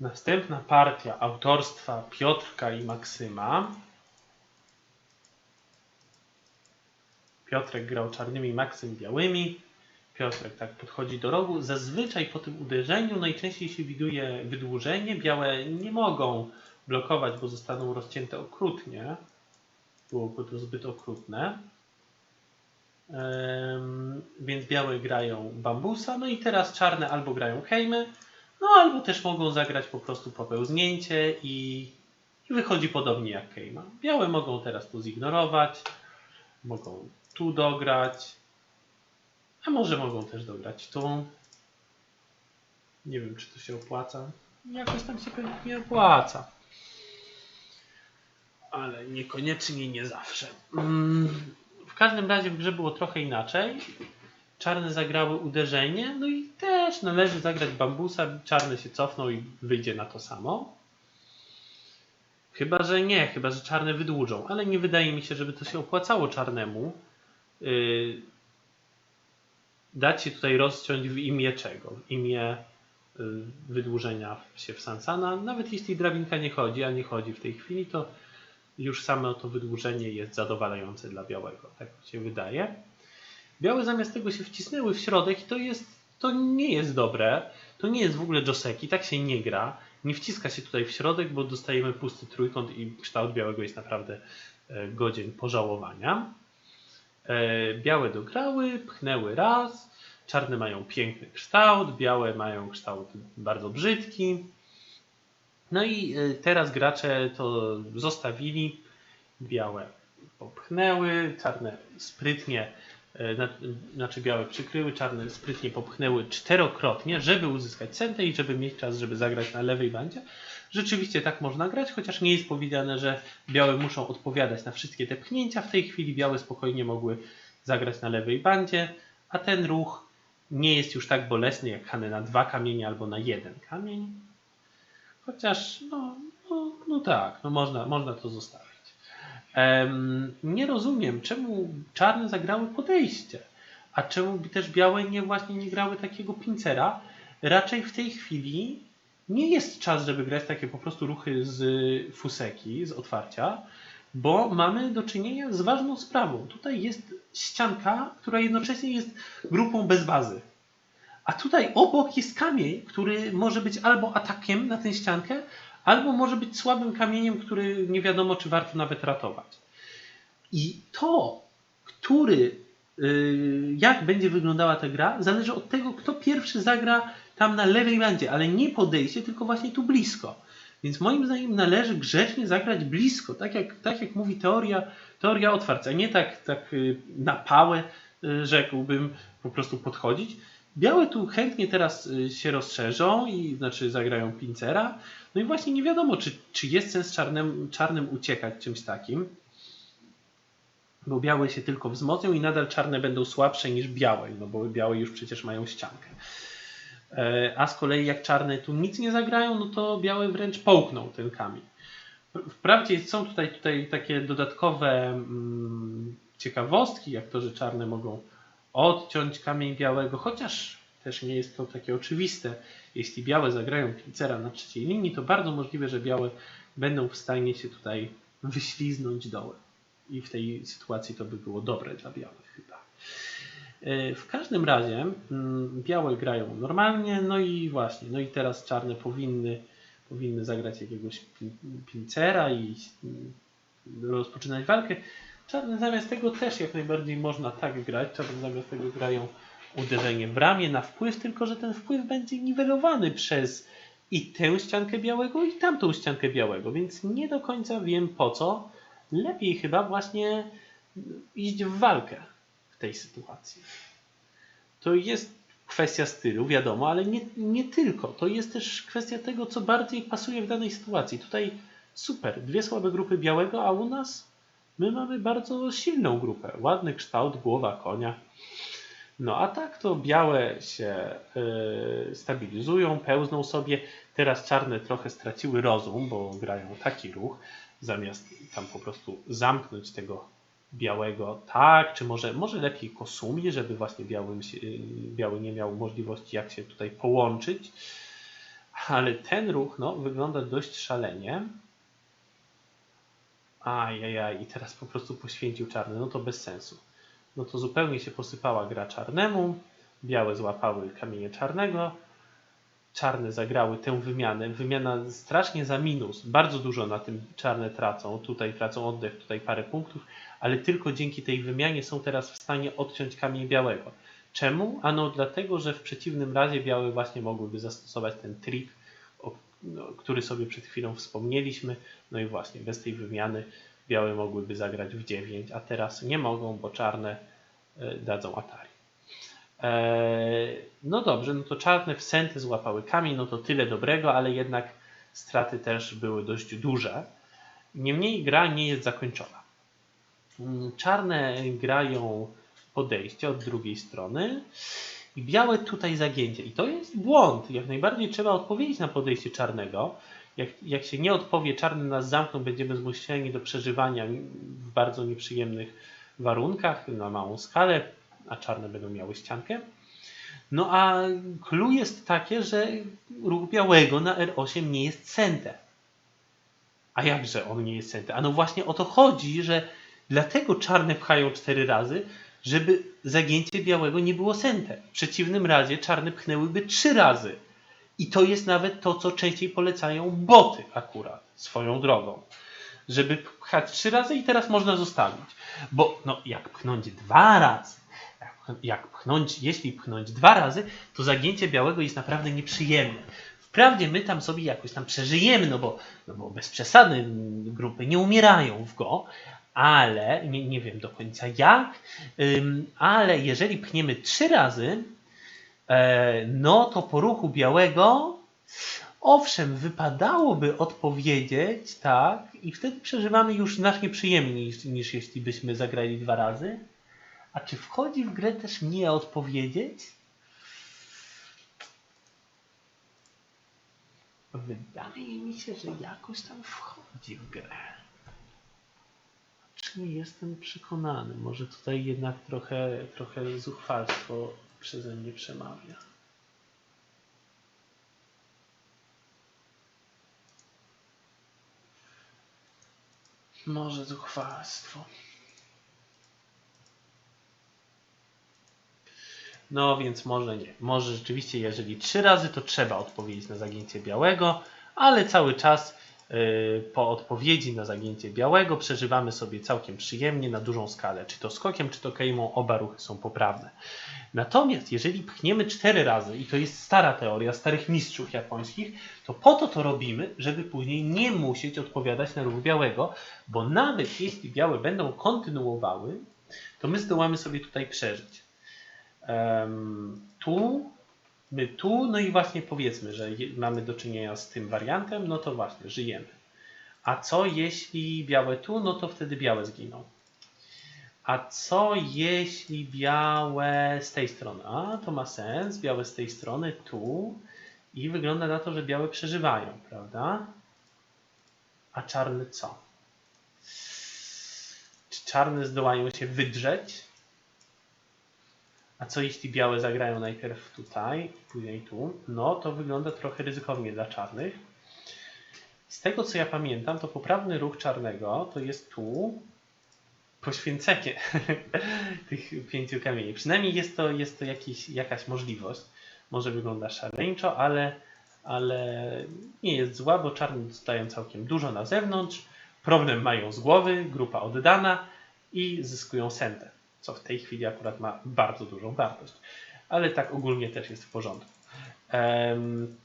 Następna partia autorstwa Piotrka i Maksyma. Piotrek grał czarnymi, Maksym białymi. Piotrek tak podchodzi do rogu. Zazwyczaj po tym uderzeniu najczęściej się widuje wydłużenie. Białe nie mogą blokować, bo zostaną rozcięte okrutnie. Byłoby to zbyt okrutne. Więc białe grają bambusa, no i teraz czarne albo grają hejmy, no albo też mogą zagrać po prostu popełznięcie i, wychodzi podobnie jak hejma. Białe mogą teraz tu zignorować, mogą tu dograć, a może mogą też dograć tu. Nie wiem, czy to się opłaca. Jakoś tam się pewnie nie opłaca. Ale niekoniecznie nie zawsze. Mm, W każdym razie w grze było trochę inaczej. Czarne zagrały uderzenie, no i też należy zagrać bambusa. Czarny się cofną i wyjdzie na to samo. Chyba, że nie, chyba, że czarne wydłużą, ale nie wydaje mi się, żeby to się opłacało czarnemu. Yy, dać się tutaj rozciąć w imię czego? W imię y, wydłużenia się w Sansana. Nawet jeśli drabinka nie chodzi, a nie chodzi w tej chwili, to już samo to wydłużenie jest zadowalające dla białego. Tak się wydaje. Białe zamiast tego się wcisnęły w środek i to jest, to nie jest dobre. To nie jest w ogóle Joseki, tak się nie gra. Nie wciska się tutaj w środek, bo dostajemy pusty trójkąt i kształt białego jest naprawdę e, godzien pożałowania. E, Białe dograły, pchnęły raz. Czarne mają piękny kształt, białe mają kształt bardzo brzydki. No i y, teraz gracze to zostawili. Białe popchnęły, czarne sprytnie, znaczy białe przykryły, czarne sprytnie popchnęły czterokrotnie, żeby uzyskać centę i żeby mieć czas, żeby zagrać na lewej bandzie. Rzeczywiście tak można grać, chociaż nie jest powiedziane, że białe muszą odpowiadać na wszystkie te pchnięcia. W tej chwili białe spokojnie mogły zagrać na lewej bandzie, a ten ruch nie jest już tak bolesny jak Hany na dwa kamienie albo na jeden kamień. Chociaż, no, no, no tak, no można, można to zostawić. Nie rozumiem, czemu czarne zagrały podejście, a czemu też białe nie właśnie nie grały takiego pincera. Raczej w tej chwili nie jest czas, żeby grać takie po prostu ruchy z fuseki, z otwarcia, bo mamy do czynienia z ważną sprawą. Tutaj jest ścianka, która jednocześnie jest grupą bez bazy. A tutaj obok jest kamień, który może być albo atakiem na tę ściankę, albo może być słabym kamieniem, który nie wiadomo, czy warto nawet ratować. I to, który, yy, jak będzie wyglądała ta gra, zależy od tego, kto pierwszy zagra tam na lewej bandzie, ale nie podejście, tylko właśnie tu blisko. Więc moim zdaniem należy grzecznie zagrać blisko, tak jak, tak jak mówi teoria, teoria otwarcia, nie tak, tak yy, na pałę, yy, rzekłbym, po prostu podchodzić. Białe tu chętnie teraz y, się rozszerzą i znaczy zagrają pincera. No i właśnie nie wiadomo, czy, czy jest sens czarnym, czarnym uciekać czymś takim. Bo białe się tylko wzmocnią i nadal czarne będą słabsze niż białe, no bo białe już przecież mają ściankę. E, A z kolei jak czarne tu nic nie zagrają, no to białe wręcz połkną ten kamień. Wprawdzie są tutaj, tutaj takie dodatkowe mm, ciekawostki, jak to, że czarne mogą odciąć kamień białego, chociaż też nie jest to takie oczywiste. Jeśli białe zagrają pincera na trzeciej linii, to bardzo możliwe, że białe będą w stanie się tutaj wyśliznąć dołem. I w tej sytuacji to by było dobre dla białych chyba. E, W każdym razie mm, białe grają normalnie, no i właśnie, no i teraz czarne powinny, powinny zagrać jakiegoś pin- pincera i mm, rozpoczynać walkę. Czarne zamiast tego też jak najbardziej można tak grać. Czarne zamiast tego grają uderzenie w ramię na wpływ, tylko że ten wpływ będzie niwelowany przez i tę ściankę białego, i tamtą ściankę białego, więc nie do końca wiem po co. Lepiej chyba właśnie iść w walkę w tej sytuacji. To jest kwestia stylu, wiadomo, ale nie, nie tylko. To jest też kwestia tego, co bardziej pasuje w danej sytuacji. Tutaj super, dwie słabe grupy białego, a u nas my mamy bardzo silną grupę. Ładny kształt, głowa konia. No a tak to białe się y, stabilizują, pełzną sobie. Teraz czarne trochę straciły rozum, bo grają taki ruch, zamiast tam po prostu zamknąć tego białego tak, czy może, może lepiej kosumi, żeby właśnie białym się, y, biały nie miał możliwości jak się tutaj połączyć. Ale ten ruch no, wygląda dość szalenie. Ajajaj, i teraz po prostu poświęcił czarny. No to bez sensu. No to zupełnie się posypała gra czarnemu. Białe złapały kamienie czarnego. Czarne zagrały tę wymianę. Wymiana strasznie za minus. Bardzo dużo na tym czarne tracą. Tutaj tracą oddech, tutaj parę punktów, ale tylko dzięki tej wymianie są teraz w stanie odciąć kamień białego. Czemu? Ano dlatego, że w przeciwnym razie białe właśnie mogłyby zastosować ten trik, no, który sobie przed chwilą wspomnieliśmy. No i właśnie bez tej wymiany białe mogłyby zagrać w 9, a teraz nie mogą, bo czarne e, dadzą Atari. Eee, no dobrze, no to czarne w senty złapały kamień, no to tyle dobrego, ale jednak straty też były dość duże. Niemniej gra nie jest zakończona. Mm, Czarne grają podejście od drugiej strony i białe tutaj zagięcie. I to jest błąd. Jak najbardziej trzeba odpowiedzieć na podejście czarnego. Jak, jak się nie odpowie, czarny nas zamkną, będziemy zmuszeni do przeżywania w bardzo nieprzyjemnych warunkach na małą skalę, a czarne będą miały ściankę. No a clue jest takie, że ruch białego na R8 nie jest sente. A jakże on nie jest sente? A no właśnie o to chodzi, że dlatego czarne pchają cztery razy, żeby zagięcie białego nie było sente. W przeciwnym razie czarne pchnęłyby trzy razy. I to jest nawet to, co częściej polecają boty akurat, swoją drogą. Żeby pchać trzy razy i teraz można zostawić. Bo no, jak pchnąć dwa razy, jak pch- jak pchnąć, jeśli pchnąć dwa razy, to zagięcie białego jest naprawdę nieprzyjemne. Wprawdzie my tam sobie jakoś tam przeżyjemy, no bo, no bo bez przesady grupy nie umierają w go, ale nie, nie wiem do końca jak, ale jeżeli pchniemy trzy razy, e, no to po ruchu białego, owszem, wypadałoby odpowiedzieć, tak, i wtedy przeżywamy już znacznie przyjemniej niż, niż jeśli byśmy zagrali dwa razy. A czy wchodzi w grę też nie odpowiedzieć? Wydaje mi się, że jakoś tam wchodzi w grę. Nie jestem przekonany? Może tutaj jednak trochę, trochę zuchwalstwo przeze mnie przemawia. Może zuchwalstwo. No więc może nie. Może rzeczywiście, jeżeli trzy razy, to trzeba odpowiedzieć na zagięcie białego, ale cały czas po odpowiedzi na zagięcie białego przeżywamy sobie całkiem przyjemnie na dużą skalę. Czy to skokiem, czy to kejmą, oba ruchy są poprawne. Natomiast jeżeli pchniemy cztery razy, i to jest stara teoria starych mistrzów japońskich, to po to to robimy, żeby później nie musieć odpowiadać na ruch białego, bo nawet jeśli białe będą kontynuowały, to my zdołamy sobie tutaj przeżyć. Em, tu, tu, no i właśnie powiedzmy, że mamy do czynienia z tym wariantem, no to właśnie żyjemy. A co jeśli białe tu, no to wtedy białe zginą. A co jeśli białe z tej strony? A, to ma sens, białe z tej strony tu i wygląda na to, że białe przeżywają, prawda? A czarne co? Czy czarne zdołają się wydrzeć? A co jeśli białe zagrają najpierw tutaj, później tu? No to wygląda trochę ryzykownie dla czarnych. Z tego co ja pamiętam, to poprawny ruch czarnego to jest tu poświęcenie tych pięciu kamieni. Przynajmniej jest to, jest to jakiś, jakaś możliwość. Może wygląda szaleńczo, ale, ale nie jest zła, bo czarni dostają całkiem dużo na zewnątrz. Problem mają z głowy, grupa oddana i zyskują sentę co w tej chwili akurat ma bardzo dużą wartość. Ale tak ogólnie też jest w porządku. Em,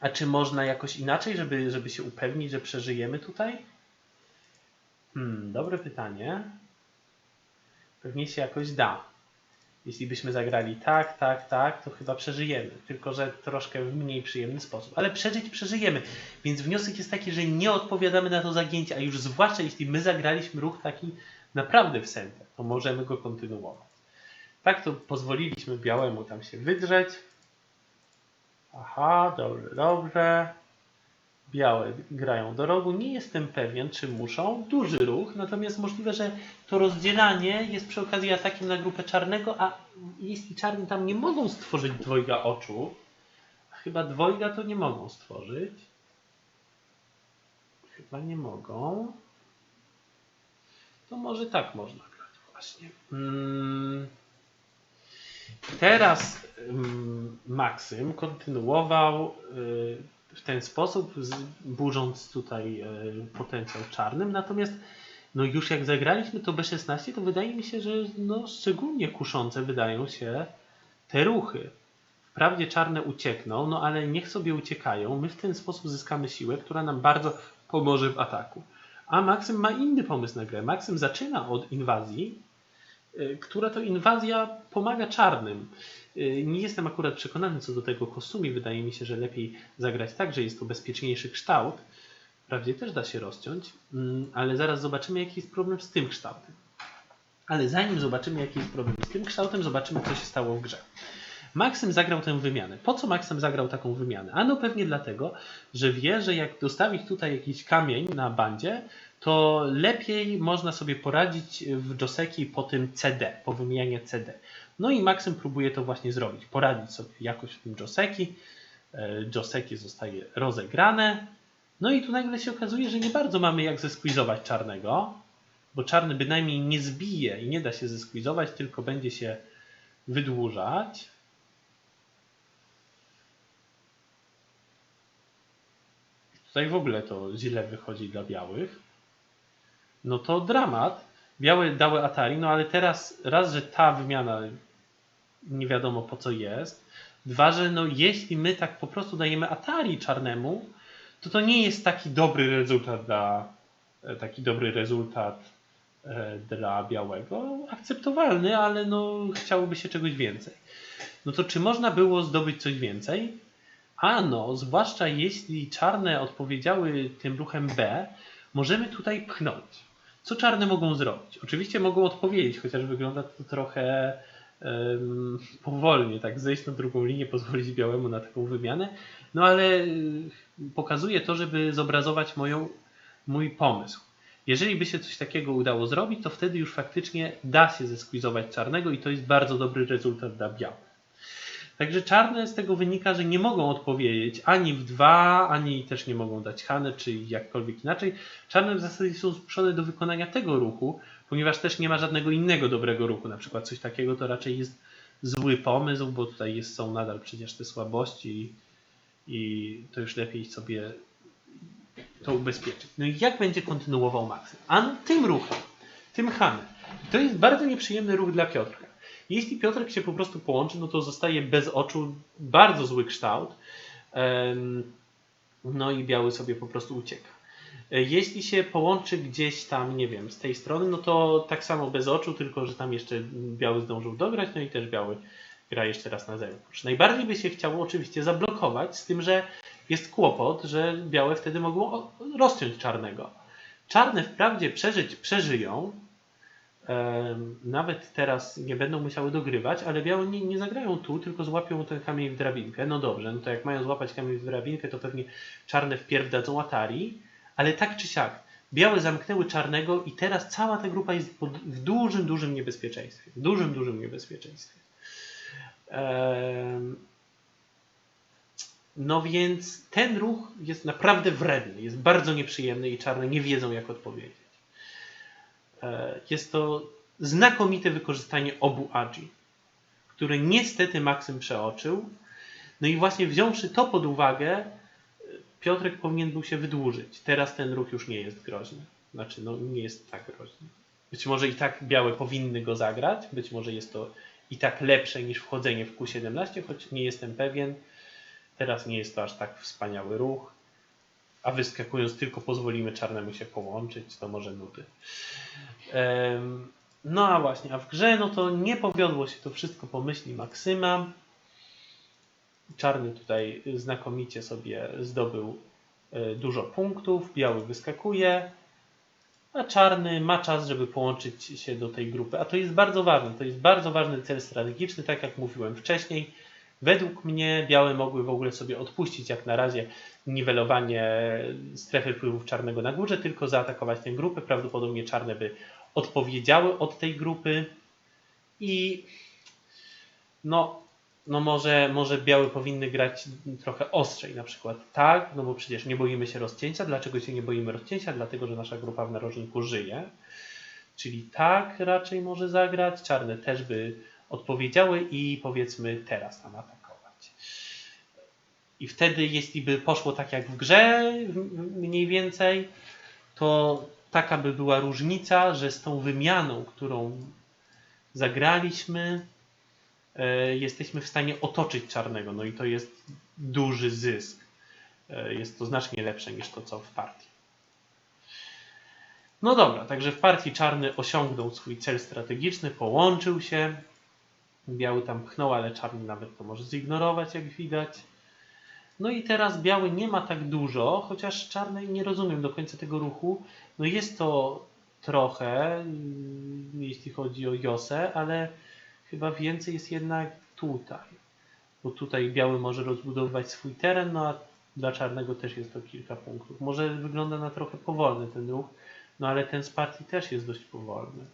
a czy można jakoś inaczej, żeby, żeby się upewnić, że przeżyjemy tutaj? Hmm, dobre pytanie. Pewnie się jakoś da. Jeśli byśmy zagrali tak, tak, tak, to chyba przeżyjemy. Tylko, że troszkę w mniej przyjemny sposób. Ale przeżyć przeżyjemy. Więc wniosek jest taki, że nie odpowiadamy na to zagięcie, a już zwłaszcza jeśli my zagraliśmy ruch taki naprawdę w sentę, to możemy go kontynuować. Tak to pozwoliliśmy białemu tam się wydrzeć. Aha, dobrze, dobrze. Białe grają do rogu. Nie jestem pewien, czy muszą. Duży ruch, natomiast możliwe, że to rozdzielanie jest przy okazji atakiem na grupę czarnego, a jeśli czarni tam nie mogą stworzyć dwojga oczu, chyba dwojga to nie mogą stworzyć. Chyba nie mogą. To może tak można grać właśnie. Mm. Teraz mm, Maksym kontynuował y, w ten sposób, burząc tutaj y, potencjał czarnym. Natomiast no już jak zagraliśmy to B16, to wydaje mi się, że no szczególnie kuszące wydają się te ruchy. Wprawdzie czarne uciekną, no ale niech sobie uciekają. My w ten sposób zyskamy siłę, która nam bardzo pomoże w ataku. A Maksym ma inny pomysł na grę. Maksym zaczyna od inwazji, y, która to inwazja pomaga czarnym. Y, Nie jestem akurat przekonany co do tego kostiumi. Wydaje mi się, że lepiej zagrać tak, że jest to bezpieczniejszy kształt. Wprawdzie też da się rozciąć, mm, ale zaraz zobaczymy, jaki jest problem z tym kształtem. Ale zanim zobaczymy, jaki jest problem z tym kształtem, zobaczymy, co się stało w grze. Maksym zagrał tę wymianę. Po co Maksym zagrał taką wymianę? Ano pewnie dlatego, że wie, że jak dostawić tutaj jakiś kamień na bandzie, to lepiej można sobie poradzić w Joseki po tym CD, po wymianie CD. No i Maksym próbuje to właśnie zrobić, poradzić sobie jakoś w tym Joseki. E, Joseki zostaje rozegrane. No i tu nagle się okazuje, że nie bardzo mamy jak zesquizować czarnego, bo czarny bynajmniej nie zbije i nie da się zesquizować, tylko będzie się wydłużać. Tutaj w ogóle to źle wychodzi dla białych. No to dramat. Białe dały Atari, no ale teraz raz, że ta wymiana nie wiadomo po co jest. Dwa, że no jeśli my tak po prostu dajemy Atari czarnemu, to to nie jest taki dobry rezultat dla e, taki dobry rezultat e, dla białego. Akceptowalny, ale no chciałoby się czegoś więcej. No to czy można było zdobyć coś więcej? Ano, zwłaszcza jeśli czarne odpowiedziały tym ruchem B, możemy tutaj pchnąć. Co czarne mogą zrobić? Oczywiście mogą odpowiedzieć, chociaż wygląda to trochę em, powolnie, tak zejść na drugą linię, pozwolić białemu na taką wymianę, no ale y, pokazuje to, żeby zobrazować moją, mój pomysł. Jeżeli by się coś takiego udało zrobić, to wtedy już faktycznie da się zeskwizować czarnego i to jest bardzo dobry rezultat dla białych. Także czarne z tego wynika, że nie mogą odpowiedzieć ani w dwa, ani też nie mogą dać Hane, czy jakkolwiek inaczej. Czarne w zasadzie są zmuszone do wykonania tego ruchu, ponieważ też nie ma żadnego innego dobrego ruchu. Na przykład coś takiego to raczej jest zły pomysł, bo tutaj jest, są nadal przecież te słabości i to już lepiej sobie to ubezpieczyć. No i jak będzie kontynuował Maksym? An tym ruchem, tym Hanem. To jest bardzo nieprzyjemny ruch dla Piotrka. Jeśli Piotrek się po prostu połączy, no to zostaje bez oczu bardzo zły kształt. No i biały sobie po prostu ucieka. E, Jeśli się połączy gdzieś tam, nie wiem, z tej strony, no to tak samo bez oczu, tylko że tam jeszcze biały zdążył dograć, no i też biały gra jeszcze raz na zewnątrz. Najbardziej by się chciało oczywiście zablokować, z tym, że jest kłopot, że białe wtedy mogą rozciąć czarnego. Czarne wprawdzie przeżyć przeżyją, nawet teraz nie będą musiały dogrywać, ale białe nie, nie zagrają tu, tylko złapią ten kamień w drabinkę. No dobrze, no to jak mają złapać kamień w drabinkę, to pewnie czarne wpierw dadzą Atari, ale tak czy siak, białe zamknęły czarnego i teraz cała ta grupa jest w dużym, dużym niebezpieczeństwie. W dużym, dużym niebezpieczeństwie. No więc ten ruch jest naprawdę wredny, jest bardzo nieprzyjemny i czarne nie wiedzą jak odpowiedzieć. E, Jest to znakomite wykorzystanie obu agi, które niestety Maksym przeoczył. No i właśnie wziąwszy to pod uwagę, e, Piotrek powinien był się wydłużyć. Teraz ten ruch już nie jest groźny. Znaczy, no nie jest tak groźny. Być może i tak białe powinny go zagrać, być może jest to i tak lepsze niż wchodzenie w Q17, choć nie jestem pewien. Teraz nie jest to aż tak wspaniały ruch. A wyskakując tylko pozwolimy czarnemu się połączyć, to może nudy. No a właśnie, a w grze no to nie powiodło się to wszystko po myśli Maksyma. Czarny tutaj znakomicie sobie zdobył e, dużo punktów, biały wyskakuje, a czarny ma czas, żeby połączyć się do tej grupy. A to jest bardzo ważne, to jest bardzo ważny cel strategiczny, tak jak mówiłem wcześniej. Według mnie białe mogły w ogóle sobie odpuścić jak na razie niwelowanie strefy wpływów czarnego na górze, tylko zaatakować tę grupę. Prawdopodobnie czarne by odpowiedziały od tej grupy i no no może, może białe powinny grać trochę ostrzej, na przykład tak, no bo przecież nie boimy się rozcięcia. Dlaczego się nie boimy rozcięcia? Dlatego, że nasza grupa w narożniku żyje. Czyli tak raczej może zagrać. Czarne też by odpowiedziały i powiedzmy teraz nam atakować. I wtedy, jeśli by poszło tak jak w grze, mniej więcej, to taka by była różnica, że z tą wymianą, którą zagraliśmy, e, jesteśmy w stanie otoczyć czarnego. No i to jest duży zysk. E, Jest to znacznie lepsze niż to, co w partii. No dobra, także w partii czarny osiągnął swój cel strategiczny, połączył się. Biały tam pchnął, ale czarny nawet to może zignorować, jak widać. No i teraz biały nie ma tak dużo, chociaż czarny nie rozumiem do końca tego ruchu. No jest to trochę, mm, jeśli chodzi o Josę, ale chyba więcej jest jednak tutaj. Bo tutaj biały może rozbudowywać swój teren, no a dla czarnego też jest to kilka punktów. Może wygląda na trochę powolny ten ruch, no ale ten z partii też jest dość powolny.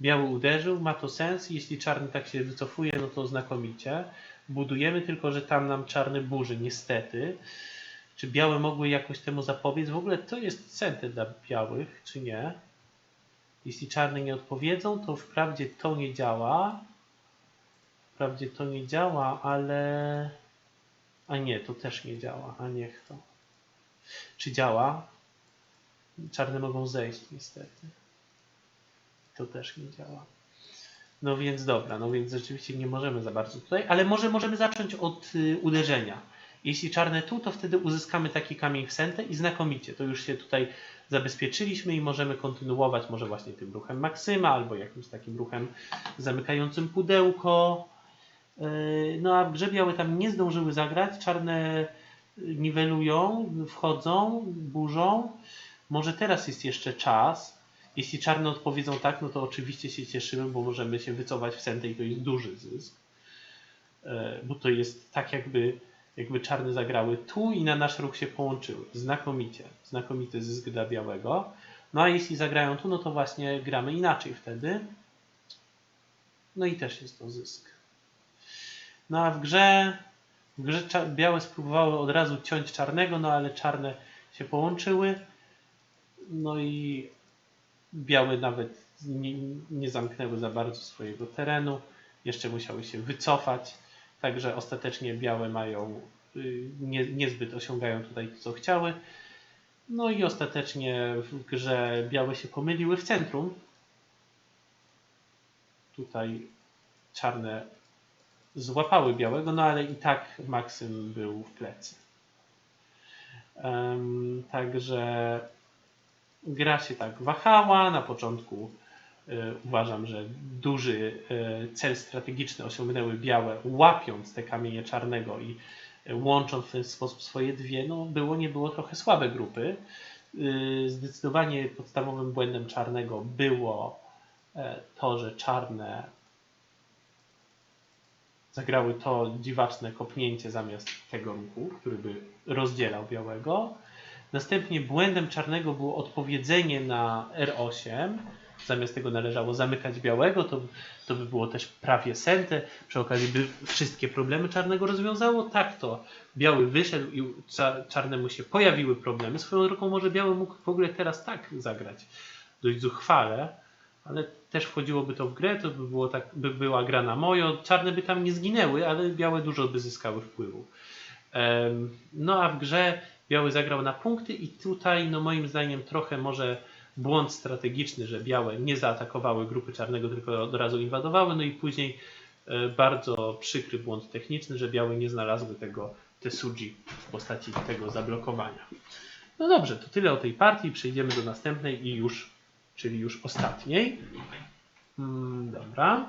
Biały uderzył, ma to sens. Jeśli czarny tak się wycofuje, no to znakomicie. Budujemy tylko, że tam nam czarny burzy, niestety. Czy białe mogły jakoś temu zapobiec? W ogóle to jest centy dla białych, czy nie? Jeśli czarne nie odpowiedzą, to wprawdzie to nie działa. Wprawdzie to nie działa, ale... A nie, to też nie działa, a niech to. Czy działa? Czarne mogą zejść niestety. To też nie działa. No więc dobra, no więc rzeczywiście nie możemy za bardzo tutaj, ale może możemy zacząć od y, uderzenia. Jeśli czarne tu, to wtedy uzyskamy taki kamień w sentę i znakomicie. To już się tutaj zabezpieczyliśmy i możemy kontynuować może właśnie tym ruchem Maksyma albo jakimś takim ruchem zamykającym pudełko. Yy, No a grze białe tam nie zdążyły zagrać, czarne niwelują, wchodzą, burzą. Może teraz jest jeszcze czas. Jeśli czarne odpowiedzą tak, no to oczywiście się cieszymy, bo możemy się wycofać w centę i to jest duży zysk. E, Bo to jest tak jakby, jakby czarne zagrały tu i na nasz ruch się połączyły. Znakomicie. Znakomity zysk dla białego. No a jeśli zagrają tu, no to właśnie gramy inaczej wtedy. No i też jest to zysk. No a w grze, w grze białe spróbowały od razu ciąć czarnego, no ale czarne się połączyły. No i białe nawet nie, nie zamknęły za bardzo swojego terenu. Jeszcze musiały się wycofać. Także ostatecznie białe mają, y, nie, niezbyt osiągają tutaj to, co chciały. No i ostatecznie w grze białe się pomyliły w centrum. Tutaj czarne złapały białego, no ale i tak Maksym był w plecy. Em, także gra się tak wahała. Na początku y, uważam, że duży y, cel strategiczny osiągnęły białe, łapiąc te kamienie czarnego i y, łącząc w ten sposób swoje dwie. No, było, nie było trochę słabe grupy. Zdecydowanie podstawowym błędem czarnego było e, to, że czarne zagrały to dziwaczne kopnięcie zamiast tego ruchu, który by rozdzielał białego. Następnie błędem czarnego było odpowiedzenie na R8. Zamiast tego należało zamykać białego, to, to by było też prawie sente. Przy okazji by wszystkie problemy czarnego rozwiązało. Tak to biały wyszedł i cza- czarnemu się pojawiły problemy. Swoją drogą może biały mógł w ogóle teraz tak zagrać. Dość zuchwale, ale też wchodziłoby to w grę, to by, było tak, by była gra na mojo. Czarne by tam nie zginęły, ale białe dużo by zyskały wpływu. No a w grze biały zagrał na punkty i tutaj no moim zdaniem trochę może błąd strategiczny, że białe nie zaatakowały grupy czarnego, tylko od razu inwadowały, no i później e, bardzo przykry błąd techniczny, że białe nie znalazły tego Tesuji w postaci tego zablokowania. No dobrze, to tyle o tej partii, przejdziemy do następnej i już, czyli już ostatniej. Mm, Dobra.